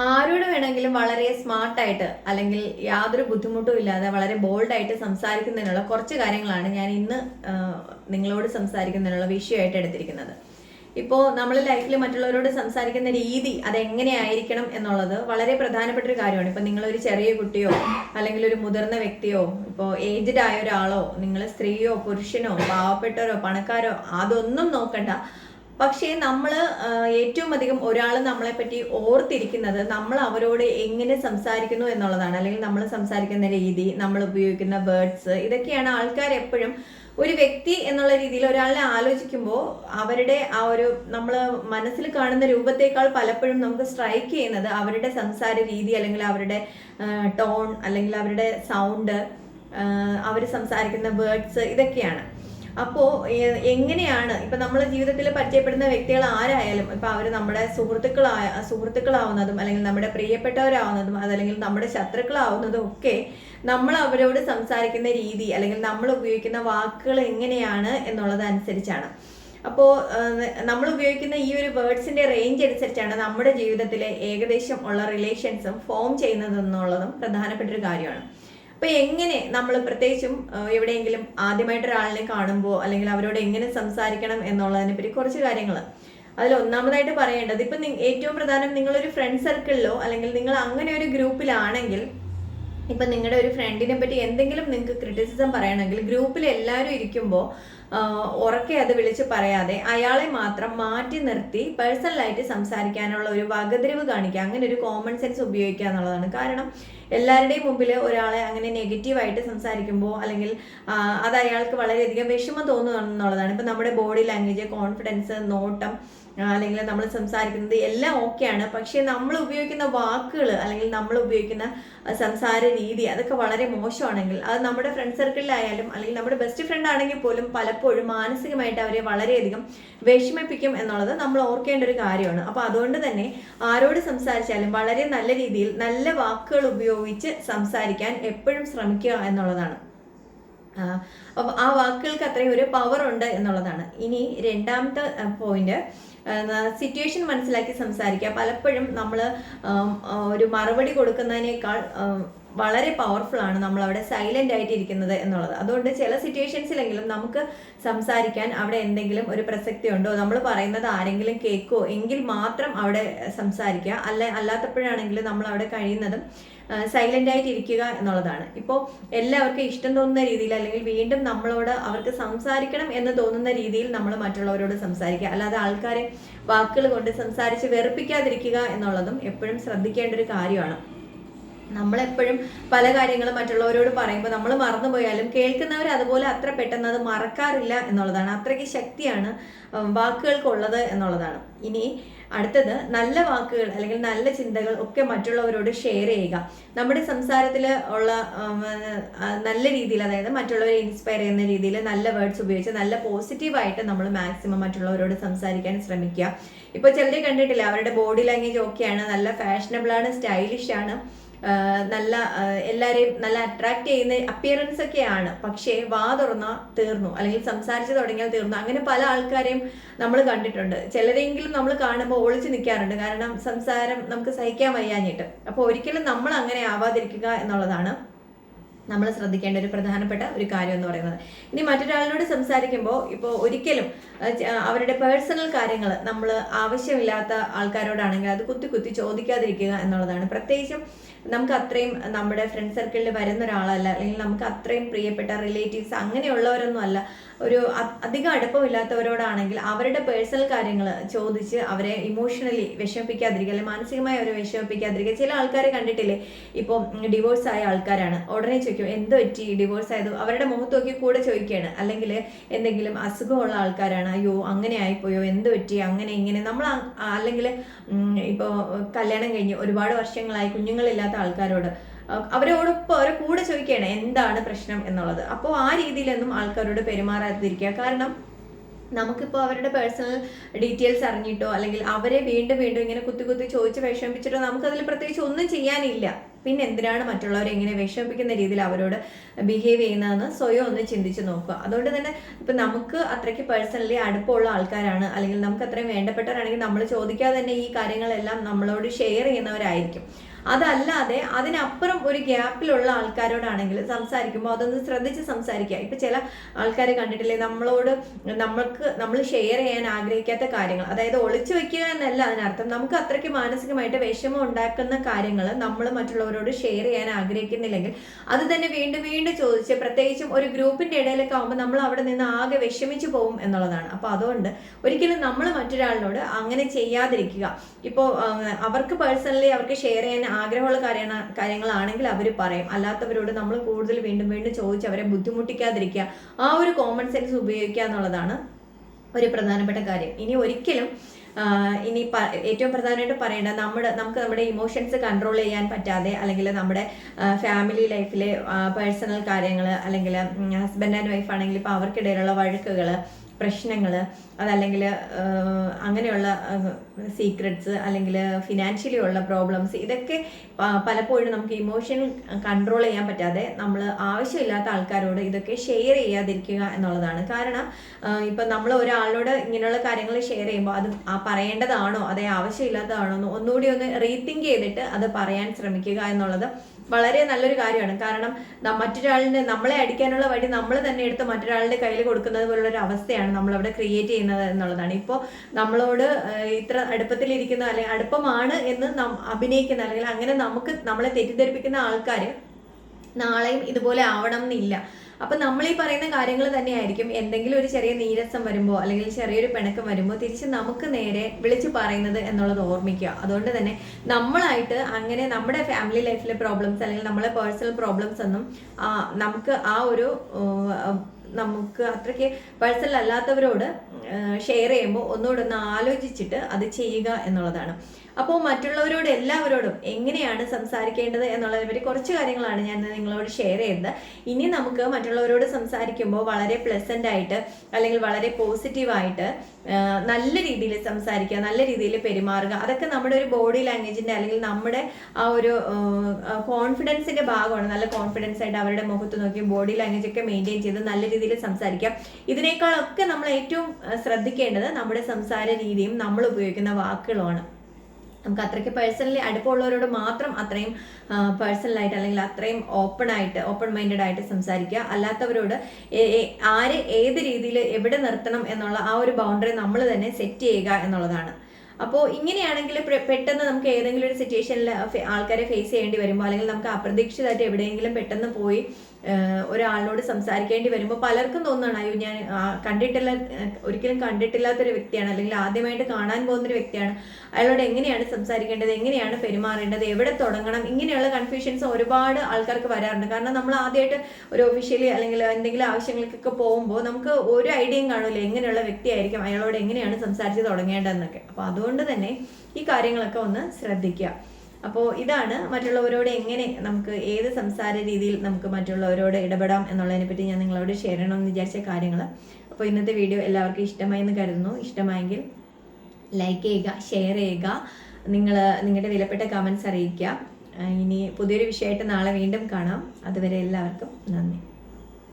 ആരോട് വേണമെങ്കിലും വളരെ സ്മാർട്ടായിട്ട് അല്ലെങ്കിൽ യാതൊരു ബുദ്ധിമുട്ടും ഇല്ലാതെ വളരെ ബോൾഡായിട്ട് സംസാരിക്കുന്നതിനുള്ള കുറച്ച് കാര്യങ്ങളാണ് ഞാൻ ഇന്ന് നിങ്ങളോട് സംസാരിക്കുന്നതിനുള്ള വിഷയമായിട്ട് എടുത്തിരിക്കുന്നത്. ഇപ്പോൾ നമ്മൾ ലൈഫിൽ മറ്റുള്ളവരോട് സംസാരിക്കുന്ന രീതി അതെങ്ങനെയായിരിക്കണം എന്നുള്ളത് വളരെ പ്രധാനപ്പെട്ട ഒരു കാര്യമാണ്. ഇപ്പം നിങ്ങളൊരു ചെറിയ കുട്ടിയോ അല്ലെങ്കിൽ ഒരു മുതിർന്ന വ്യക്തിയോ ഇപ്പോൾ ഏജ്ഡ് ആയ ഒരാളോ നിങ്ങൾ സ്ത്രീയോ പുരുഷനോ പാവപ്പെട്ടവരോ പണക്കാരോ അതൊന്നും നോക്കണ്ട. പക്ഷേ നമ്മൾ ഏറ്റവും അധികം ഒരാൾ നമ്മളെ പറ്റി ഓർത്തിരിക്കുന്നത് നമ്മൾ അവരോട് എങ്ങനെ സംസാരിക്കുന്നു എന്നുള്ളതാണ്. അല്ലെങ്കിൽ നമ്മൾ സംസാരിക്കുന്ന രീതി നമ്മൾ ഉപയോഗിക്കുന്ന വേർഡ്സ് ഇതൊക്കെയാണ് ആൾക്കാർ എപ്പോഴും ഒരു വ്യക്തി എന്നുള്ള രീതിയിൽ ഒരാളെ ആലോചിക്കുമ്പോൾ അവരുടെ ആ ഒരു നമ്മൾ മനസ്സിൽ കാണുന്ന രൂപത്തേക്കാൾ പലപ്പോഴും നമുക്ക് സ്ട്രൈക്ക് ചെയ്യുന്നത് അവരുടെ സംസാര രീതി അല്ലെങ്കിൽ അവരുടെ ടോൺ അല്ലെങ്കിൽ അവരുടെ സൗണ്ട് അവർ സംസാരിക്കുന്ന വേർഡ്സ് ഇതൊക്കെയാണ്. അപ്പോൾ എങ്ങനെയാണ് ഇപ്പൊ നമ്മൾ ജീവിതത്തിൽ പരിചയപ്പെടുന്ന വ്യക്തികൾ ആരായാലും ഇപ്പൊ അവർ നമ്മുടെ സുഹൃത്തുക്കളായ സുഹൃത്തുക്കളാവുന്നതും അല്ലെങ്കിൽ നമ്മുടെ പ്രിയപ്പെട്ടവരാവുന്നതും അതല്ലെങ്കിൽ നമ്മുടെ ശത്രുക്കളാവുന്നതും ഒക്കെ നമ്മൾ അവരോട് സംസാരിക്കുന്ന രീതി അല്ലെങ്കിൽ നമ്മൾ ഉപയോഗിക്കുന്ന വാക്കുകൾ എങ്ങനെയാണ് എന്നുള്ളത് അനുസരിച്ചാണ്. അപ്പോൾ നമ്മൾ ഉപയോഗിക്കുന്ന ഈ ഒരു വേർഡ്സിന്റെ റേഞ്ച് അനുസരിച്ചാണ് നമ്മുടെ ജീവിതത്തിലെ ഏകദേശം ഉള്ള റിലേഷൻസും ഫോം ചെയ്യുന്നത് എന്നുള്ളതും പ്രധാനപ്പെട്ട ഒരു കാര്യമാണ്. അപ്പൊ എങ്ങനെ നമ്മൾ പ്രത്യേകിച്ചും എവിടെയെങ്കിലും ആദ്യമായിട്ട് ഒരാളിനെ കാണുമ്പോൾ അല്ലെങ്കിൽ അവരോട് എങ്ങനെ സംസാരിക്കണം എന്നുള്ളതിനെ പറ്റി കുറച്ച് കാര്യങ്ങൾ അതിൽ ഒന്നാമതായിട്ട് പറയേണ്ടത് ഇപ്പൊ ഏറ്റവും പ്രധാനം നിങ്ങളൊരു ഫ്രണ്ട് സർക്കിളിലോ അല്ലെങ്കിൽ നിങ്ങൾ അങ്ങനെ ഒരു ഗ്രൂപ്പിലാണെങ്കിൽ ഇപ്പൊ നിങ്ങളുടെ ഒരു ഫ്രണ്ടിനെ പറ്റി എന്തെങ്കിലും നിങ്ങൾക്ക് ക്രിറ്റിസിസം പറയണമെങ്കിൽ ഗ്രൂപ്പിൽ എല്ലാവരും ഇരിക്കുമ്പോൾ ഉറക്കെ അത് വിളിച്ച് പറയാതെ അയാളെ മാത്രം മാറ്റി നിർത്തി പേഴ്സണലായിട്ട് സംസാരിക്കാനുള്ള ഒരു വകതിരിവ് കാണിക്കുക അങ്ങനെ ഒരു കോമൺ സെൻസ് ഉപയോഗിക്കുക എന്നുള്ളതാണ്. കാരണം എല്ലാവരുടെയും മുമ്പിൽ ഒരാളെ അങ്ങനെ നെഗറ്റീവായിട്ട് സംസാരിക്കുമ്പോൾ അല്ലെങ്കിൽ അത് അയാൾക്ക് വളരെയധികം വിഷമം തോന്നുന്നുള്ളതാണ് ഇപ്പം നമ്മുടെ ബോഡി ലാംഗ്വേജ് കോൺഫിഡൻസ് നോട്ടം അല്ലെങ്കിൽ നമ്മൾ സംസാരിക്കുന്നത് എല്ലാം ഓക്കെയാണ് പക്ഷേ നമ്മൾ ഉപയോഗിക്കുന്ന വാക്കുകൾ അല്ലെങ്കിൽ നമ്മൾ ഉപയോഗിക്കുന്ന സംസാര രീതി അതൊക്കെ വളരെ മോശമാണെങ്കിൽ അത് നമ്മുടെ ഫ്രണ്ട് സർക്കിളിലായാലും അല്ലെങ്കിൽ നമ്മുടെ ബെസ്റ്റ് ഫ്രണ്ട് ആണെങ്കിൽ പോലും പലപ്പോഴും മാനസികമായിട്ട് അവരെ വളരെയധികം വിഷമിപ്പിക്കും എന്നുള്ളത് നമ്മൾ ഓർക്കേണ്ട ഒരു കാര്യമാണ്. അപ്പോൾ അതുകൊണ്ട് തന്നെ ആരോട് സംസാരിച്ചാലും വളരെ നല്ല രീതിയിൽ നല്ല വാക്കുകൾ ഉപയോഗിച്ച് സംസാരിക്കാൻ എപ്പോഴും ശ്രമിക്കുക എന്നുള്ളതാണ്. ആ, ആ വാക്കുകൾക്ക് അത്രയും ഒരു പവർ ഉണ്ട് എന്നുള്ളതാണ്. ഇനി രണ്ടാമത്തെ പോയിന്റ് സിറ്റുവേഷൻ മനസ്സിലാക്കി സംസാരിക്കുക. പലപ്പോഴും നമ്മൾ ഒരു മറുപടി കൊടുക്കുന്നതിനേക്കാൾ വളരെ പവർഫുൾ ആണ് നമ്മൾ അവിടെ സൈലന്റ് ആയിട്ട് ഇരിക്കുന്നത് എന്നുള്ളത്. അതുകൊണ്ട് ചില സിറ്റുവേഷൻസിലെങ്കിലും നമുക്ക് സംസാരിക്കാൻ അവിടെ എന്തെങ്കിലും ഒരു പ്രസക്തി ഉണ്ടോ നമ്മൾ പറയുന്നത് ആരെങ്കിലും കേൾക്കോ എങ്കിൽ മാത്രം അവിടെ സംസാരിക്കുക. അല്ല അല്ലാത്തപ്പോഴാണെങ്കിൽ നമ്മൾ അവിടെ കഴിയുന്നതും സൈലന്റ് ആയിട്ട് ഇരിക്കുക എന്നുള്ളതാണ്. ഇപ്പോൾ എല്ലാവർക്കും ഇഷ്ടം തോന്നുന്ന രീതിയിൽ അല്ലെങ്കിൽ വീണ്ടും നമ്മളോട് അവർക്ക് സംസാരിക്കണം എന്ന് തോന്നുന്ന രീതിയിൽ നമ്മൾ മറ്റുള്ളവരോട് സംസാരിക്കുക. അല്ലാതെ ആൾക്കാരെ വാക്കുകൾ കൊണ്ട് സംസാരിച്ച് വെറുപ്പിക്കാതിരിക്കുക എന്നുള്ളതും എപ്പോഴും ശ്രദ്ധിക്കേണ്ട ഒരു കാര്യമാണ്. നമ്മളെപ്പോഴും പല കാര്യങ്ങളും മറ്റുള്ളവരോട് പറയുമ്പോൾ നമ്മൾ മറന്നുപോയാലും കേൾക്കുന്നവർ അതുപോലെ അത്ര പെട്ടെന്ന് അത് മറക്കാറില്ല എന്നുള്ളതാണ്. അത്രയ്ക്ക് ശക്തിയാണ് വാക്കുകൾക്കുള്ളത് എന്നുള്ളതാണ്. ഇനി അടുത്തത് നല്ല വാക്കുകൾ അല്ലെങ്കിൽ നല്ല ചിന്തകൾ ഒക്കെ മറ്റുള്ളവരോട് ഷെയർ ചെയ്യുക. നമ്മുടെ സംസാരത്തിൽ ഉള്ള നല്ല രീതിയിൽ അതായത് മറ്റുള്ളവരെ ഇൻസ്പയർ ചെയ്യുന്ന രീതിയിൽ നല്ല വേർഡ്സ് ഉപയോഗിച്ച് നല്ല പോസിറ്റീവായിട്ട് നമ്മൾ മാക്സിമം മറ്റുള്ളവരോട് സംസാരിക്കാൻ ശ്രമിക്കുക. ഇപ്പോൾ ചിലരെ കണ്ടിട്ടില്ല? അവരുടെ ബോഡി ലാംഗ്വേജ് ഓക്കെയാണ് നല്ല ഫാഷനബിൾ ആണ് സ്റ്റൈലിഷ് ആണ്. ആഹ് നല്ല എല്ലാവരെയും നല്ല അട്രാക്ട് ചെയ്യുന്ന അപ്പിയറൻസ് ഒക്കെ ആണ് പക്ഷേ വാ തുറന്ന തീർന്നു. അല്ലെങ്കിൽ സംസാരിച്ച് തുടങ്ങിയാൽ തീർന്നു. അങ്ങനെ പല ആൾക്കാരെയും നമ്മൾ കണ്ടിട്ടുണ്ട്. ചിലരെങ്കിലും നമ്മൾ കാണുമ്പോൾ ഒളിച്ചു നിൽക്കാറുണ്ട്. കാരണം സംസാരം നമുക്ക് സഹിക്കാൻ വയ്യാഞ്ഞിട്ട്. അപ്പോൾ ഒരിക്കലും നമ്മൾ അങ്ങനെ ആവാതിരിക്കുക എന്നുള്ളതാണ് നമ്മൾ ശ്രദ്ധിക്കേണ്ട ഒരു പ്രധാനപ്പെട്ട ഒരു കാര്യം എന്ന് പറയുന്നത്. ഇനി മറ്റൊരാളിനോട് സംസാരിക്കുമ്പോൾ ഇപ്പോൾ ഒരിക്കലും അവരുടെ പേഴ്സണൽ കാര്യങ്ങൾ നമ്മൾ ആവശ്യമില്ലാത്ത ആൾക്കാരോടാണെങ്കിൽ അത് കുത്തി കുത്തി ചോദിക്കാതിരിക്കുക എന്നുള്ളതാണ്. പ്രത്യേകിച്ചും നമുക്ക് അത്രയും നമ്മുടെ ഫ്രണ്ട് സർക്കിളിൽ വരുന്ന ഒരാളല്ല അല്ലെങ്കിൽ നമുക്ക് അത്രയും പ്രിയപ്പെട്ട റിലേറ്റീവ്സ് അങ്ങനെയുള്ളവരൊന്നും അല്ല. ഒരു അധികം അടുപ്പമില്ലാത്തവരോടാണെങ്കിൽ അവരുടെ പേഴ്സണൽ കാര്യങ്ങൾ ചോദിച്ച് അവരെ ഇമോഷണലി വിഷമിപ്പിക്കാതിരിക്കുക അല്ലെങ്കിൽ മാനസികമായി അവരെ വിഷമിപ്പിക്കാതിരിക്കുക. ചില ആൾക്കാരെ കണ്ടിട്ടില്ലേ? ഇപ്പോൾ ഡിവോഴ്സ് ആയ ആൾക്കാരാണ്. ഉടനെ ചോദിക്കും എന്ത് പറ്റി? ഡിവോഴ്സ് ആയത്? അവരുടെ മുഖത്ത് നോക്കി കൂടെ ചോദിക്കുകയാണ്. അല്ലെങ്കിൽ എന്തെങ്കിലും അസുഖമുള്ള ആൾക്കാരാണ്. അയ്യോ അങ്ങനെ ആയിപ്പോയോ? എന്ത് പറ്റി? അങ്ങനെ ഇങ്ങനെ? നമ്മൾ അല്ലെങ്കിൽ ഇപ്പോൾ കല്യാണം കഴിഞ്ഞ് ഒരുപാട് വർഷങ്ങളായി കുഞ്ഞുങ്ങളില്ലാത്ത ആൾക്കാരോട് അഹ് അവരോടൊപ്പം അവരെ കൂടെ ചോദിക്കുകയാണ് എന്താണ് പ്രശ്നം എന്നുള്ളത്. അപ്പോൾ ആ രീതിയിലൊന്നും ആൾക്കാരോട് പെരുമാറാതിരിക്കുക. കാരണം നമുക്കിപ്പോൾ അവരുടെ പേഴ്സണൽ ഡീറ്റെയിൽസ് അറിഞ്ഞിട്ടോ അല്ലെങ്കിൽ അവരെ വീണ്ടും വീണ്ടും ഇങ്ങനെ കുത്തി കുത്തി ചോദിച്ച് വിഷമിപ്പിച്ചിട്ടോ നമുക്കതിൽ പ്രത്യേകിച്ച് ഒന്നും ചെയ്യാനില്ല. പിന്നെ എന്തിനാണ് മറ്റുള്ളവരെ ഇങ്ങനെ വിഷമിപ്പിക്കുന്ന രീതിയിൽ അവരോട് ബിഹേവ് ചെയ്യുന്നതെന്ന് സ്വയം ഒന്ന് ചിന്തിച്ച് നോക്കുക. അതുകൊണ്ട് തന്നെ ഇപ്പം നമുക്ക് അത്രയ്ക്ക് പേഴ്സണലി അടുപ്പമുള്ള ആൾക്കാരാണ് അല്ലെങ്കിൽ നമുക്ക് അത്രയും വേണ്ടപ്പെട്ടവരാണെങ്കിൽ നമ്മൾ ചോദിക്കാതെ തന്നെ ഈ കാര്യങ്ങളെല്ലാം നമ്മളോട് ഷെയർ ചെയ്യുന്നവരായിരിക്കും. അതല്ലാതെ അതിനപ്പുറം ഒരു ഗ്യാപ്പിലുള്ള ആൾക്കാരോടാണെങ്കിൽ സംസാരിക്കുമ്പോൾ അതൊന്ന് ശ്രദ്ധിച്ച് സംസാരിക്കുക. ഇപ്പം ചില ആൾക്കാരെ കണ്ടിട്ടില്ലേ നമ്മളോട് നമ്മൾക്ക് നമ്മൾ ഷെയർ ചെയ്യാൻ ആഗ്രഹിക്കാത്ത കാര്യങ്ങൾ. അതായത് ഒളിച്ചു വെക്കുക എന്നല്ല അതിനർത്ഥം. നമുക്ക് അത്രയ്ക്ക് മാനസികമായിട്ട് വിഷമം ഉണ്ടാക്കുന്ന കാര്യങ്ങൾ നമ്മൾ മറ്റുള്ളവരോട് ഷെയർ ചെയ്യാൻ ആഗ്രഹിക്കുന്നില്ലെങ്കിൽ അത് തന്നെ വീണ്ടും വീണ്ടും ചോദിച്ച് പ്രത്യേകിച്ചും ഒരു ഗ്രൂപ്പിന്റെ ഇടയിലൊക്കെ ആകുമ്പോൾ നമ്മൾ അവിടെ നിന്ന് ആകെ വിഷമിച്ചു പോകും എന്നുള്ളതാണ്. അപ്പോൾ അതുകൊണ്ട് ഒരിക്കലും നമ്മൾ മറ്റൊരാളിനോട് അങ്ങനെ ചെയ്യാതിരിക്കുക. ഇപ്പോൾ അവർക്ക് പേഴ്സണലി അവർക്ക് ഷെയർ ചെയ്യാൻ ആഗ്രഹമുള്ള കാര്യമാണ് കാര്യങ്ങളാണെങ്കിൽ അവർ പറയും. അല്ലാത്തവരോട് നമ്മൾ കൂടുതൽ വീണ്ടും വീണ്ടും ചോദിച്ച് അവരെ ബുദ്ധിമുട്ടിക്കാതിരിക്കുക. ആ ഒരു കോമൺ സെൻസ് ഉപയോഗിക്കുക എന്നുള്ളതാണ് ഒരു പ്രധാനപ്പെട്ട കാര്യം. ഇനി ഒരിക്കലും ഇനി ഏറ്റവും പ്രധാനമായിട്ട് പറയേണ്ടത് നമ്മുടെ നമുക്ക് നമ്മുടെ ഇമോഷൻസ് കൺട്രോൾ ചെയ്യാൻ പറ്റാതെ അല്ലെങ്കിൽ നമ്മുടെ ഫാമിലി ലൈഫിലെ പേഴ്സണൽ കാര്യങ്ങൾ അല്ലെങ്കിൽ ഹസ്ബൻഡ് ആൻഡ് വൈഫ് ആണെങ്കിൽ ഇപ്പോൾ അവർക്കിടയിലുള്ള വഴക്കുകൾ പ്രശ്നങ്ങൾ അതല്ലെങ്കിൽ അങ്ങനെയുള്ള സീക്രട്സ് അല്ലെങ്കിൽ ഫിനാൻഷ്യലി ഉള്ള പ്രോബ്ലംസ് ഇതൊക്കെ പലപ്പോഴും നമുക്ക് ഇമോഷൻ കൺട്രോൾ ചെയ്യാൻ പറ്റാതെ നമ്മൾ ആവശ്യമില്ലാത്ത ആൾക്കാരോട് ഇതൊക്കെ ഷെയർ ചെയ്യാതിരിക്കുക എന്നുള്ളതാണ്. കാരണം ഇപ്പം നമ്മൾ ഒരാളോട് ഇങ്ങനെയുള്ള കാര്യങ്ങൾ ഷെയർ ചെയ്യുമ്പോൾ അത് പറയേണ്ടതാണോ അതേ ആവശ്യമില്ലാത്തതാണോ എന്ന് ഒന്നുകൂടി ഒന്ന് റീതിങ്ക് ചെയ്തിട്ട് അത് പറയാൻ ശ്രമിക്കുക എന്നുള്ളത് വളരെ നല്ലൊരു കാര്യമാണ്. കാരണം മറ്റൊരാളിന് നമ്മളെ അടിക്കാനുള്ള വഴി നമ്മൾ തന്നെ എടുത്ത് മറ്റൊരാളുടെ കയ്യിൽ കൊടുക്കുന്നത് പോലുള്ള ഒരു അവസ്ഥയാണ് നമ്മൾ അവിടെ ക്രിയേറ്റ് ചെയ്യുന്നത് എന്നുള്ളതാണ്. ഇപ്പോൾ നമ്മളോട് ഇത്ര അടുപ്പത്തിലിരിക്കുന്ന അല്ലെങ്കിൽ അടുപ്പമാണ് എന്ന് അഭിനയിക്കുന്ന അല്ലെങ്കിൽ അങ്ങനെ നമുക്ക് നമ്മളെ തെറ്റിദ്ധരിപ്പിക്കുന്ന ആൾക്കാർ നാളെയും ഇതുപോലെ ആവണം എന്നില്ല. അപ്പൊ നമ്മൾ ഈ പറയുന്ന കാര്യങ്ങൾ തന്നെയായിരിക്കും എന്തെങ്കിലും ഒരു ചെറിയ നീരസം വരുമ്പോ അല്ലെങ്കിൽ ചെറിയൊരു പിണക്കം വരുമ്പോ തിരിച്ച് നമുക്ക് നേരെ വിളിച്ചു പറയുന്നത് എന്നുള്ളത് ഓർമ്മിക്കുക. അതുകൊണ്ട് തന്നെ നമ്മളായിട്ട് അങ്ങനെ നമ്മുടെ ഫാമിലി ലൈഫിലെ പ്രോബ്ലംസ് അല്ലെങ്കിൽ നമ്മളെ പേഴ്സണൽ പ്രോബ്ലംസ് ഒന്നും നമുക്ക് ആ ഒരു നമുക്ക് അത്രയ്ക്ക് പേഴ്സണൽ അല്ലാത്തവരോട് ഷെയർ ചെയ്യുമ്പോൾ ഒന്നുകൂടെ ഒന്ന് ആലോചിച്ചിട്ട് അത് ചെയ്യുക എന്നുള്ളതാണ്. അപ്പോൾ മറ്റുള്ളവരോട് എല്ലാവരോടും എങ്ങനെയാണ് സംസാരിക്കേണ്ടത് എന്നുള്ളതിനെ കുറച്ച് കാര്യങ്ങളാണ് ഞാൻ നിങ്ങളോട് ഷെയർ ചെയ്യുന്നത്. ഇനി നമുക്ക് മറ്റുള്ളവരോട് സംസാരിക്കുമ്പോൾ വളരെ പ്ലസന്റ് ആയിട്ട് അല്ലെങ്കിൽ വളരെ പോസിറ്റീവായിട്ട് നല്ല രീതിയിൽ സംസാരിക്കുക നല്ല രീതിയിൽ പെരുമാറുക. അതൊക്കെ നമ്മുടെ ഒരു ബോഡി ലാംഗ്വേജിന്റെ അല്ലെങ്കിൽ നമ്മുടെ ആ ഒരു കോൺഫിഡൻസിന്റെ ഭാഗമാണ്. നല്ല കോൺഫിഡൻസ് ആയിട്ട് അവരുടെ മുഖത്ത് നോക്കി ബോഡി ലാംഗ്വേജ് ഒക്കെ മെയിന്റെയിൻ ചെയ്ത് നല്ല രീതിയിൽ സംസാരിക്കാം ഇതിനേക്കാളൊക്കെ നമ്മൾ ഏറ്റവും ശ്രദ്ധിക്കേണ്ടത് നമ്മുടെ സംസാര രീതിയും നമ്മൾ ഉപയോഗിക്കുന്ന വാക്കുകളുമാണ് നമുക്ക് അത്രയ്ക്ക് പേഴ്സണലി അടുപ്പമുള്ളവരോട് മാത്രം അത്രയും പേഴ്സണലായിട്ട് അല്ലെങ്കിൽ അത്രയും ഓപ്പൺ ആയിട്ട് ഓപ്പൺ മൈൻഡഡ് ആയിട്ട് സംസാരിക്കുക. അല്ലാത്തവരോട് ആര് ഏത് രീതിയിൽ എവിടെ നിർത്തണം എന്നുള്ള ആ ഒരു ബൗണ്ടറി നമ്മൾ തന്നെ സെറ്റ് ചെയ്യുക എന്നുള്ളതാണ്. അപ്പോൾ ഇങ്ങനെയാണെങ്കിൽ പെട്ടെന്ന് നമുക്ക് ഏതെങ്കിലും ഒരു സിറ്റുവേഷനിൽ ആൾക്കാരെ ഫേസ് ചെയ്യേണ്ടി വരുമ്പോൾ അല്ലെങ്കിൽ നമുക്ക് അപ്രതീക്ഷിതമായിട്ട് എവിടെയെങ്കിലും പെട്ടെന്ന് പോയി ഒരാളിനോട് സംസാരിക്കേണ്ടി വരുമ്പോൾ പലർക്കും തോന്നുകയാണ് അയ്യോ ഞാൻ കണ്ടിട്ടില്ല ഒരിക്കലും കണ്ടിട്ടില്ലാത്തൊരു വ്യക്തിയാണ് അല്ലെങ്കിൽ ആദ്യമായിട്ട് കാണാൻ പോകുന്നൊരു വ്യക്തിയാണ്. അയാളോട് എങ്ങനെയാണ് സംസാരിക്കേണ്ടത്? എങ്ങനെയാണ് പെരുമാറേണ്ടത്? എവിടെ തുടങ്ങണം? ഇങ്ങനെയുള്ള കൺഫ്യൂഷൻസ് ഒരുപാട് ആൾക്കാർക്ക് വരാറുണ്ട്. കാരണം നമ്മൾ ആദ്യമായിട്ട് ഒരു ഒഫീഷ്യലി അല്ലെങ്കിൽ എന്തെങ്കിലും ആവശ്യങ്ങൾക്കൊക്കെ പോകുമ്പോൾ നമുക്ക് ഒരു ഐഡിയയും കാണില്ല എങ്ങനെയുള്ള വ്യക്തിയായിരിക്കും അയാളോട് എങ്ങനെയാണ് സംസാരിച്ച് തുടങ്ങേണ്ടതെന്നൊക്കെ. അപ്പോൾ അതുകൊണ്ട് തന്നെ ഈ കാര്യങ്ങളൊക്കെ ഒന്ന് ശ്രദ്ധിക്കുക. അപ്പോൾ ഇതാണ് മറ്റുള്ളവരോട് എങ്ങനെ നമുക്ക് ഏത് സംസാര രീതിയിൽ നമുക്ക് മറ്റുള്ളവരോട് ഇടപെടാം എന്നുള്ളതിനെ പറ്റി ഞാൻ നിങ്ങളോട് ഷെയർ ചെയ്യണമെന്ന് വിചാരിച്ച കാര്യങ്ങൾ അപ്പോൾ ഇന്നത്തെ വീഡിയോ എല്ലാവർക്കും ഇഷ്ടമായി എന്ന് കരുതുന്നു. ഇഷ്ടമായെങ്കിൽ ലൈക്ക് ചെയ്യുക ഷെയർ ചെയ്യുക. നിങ്ങൾ നിങ്ങളുടെ വിലപ്പെട്ട കമൻസ് അറിയിക്കുക. ഇനി പുതിയൊരു വിഷയമായിട്ട് നാളെ വീണ്ടും കാണാം. അതുവരെ എല്ലാവർക്കും നന്ദി.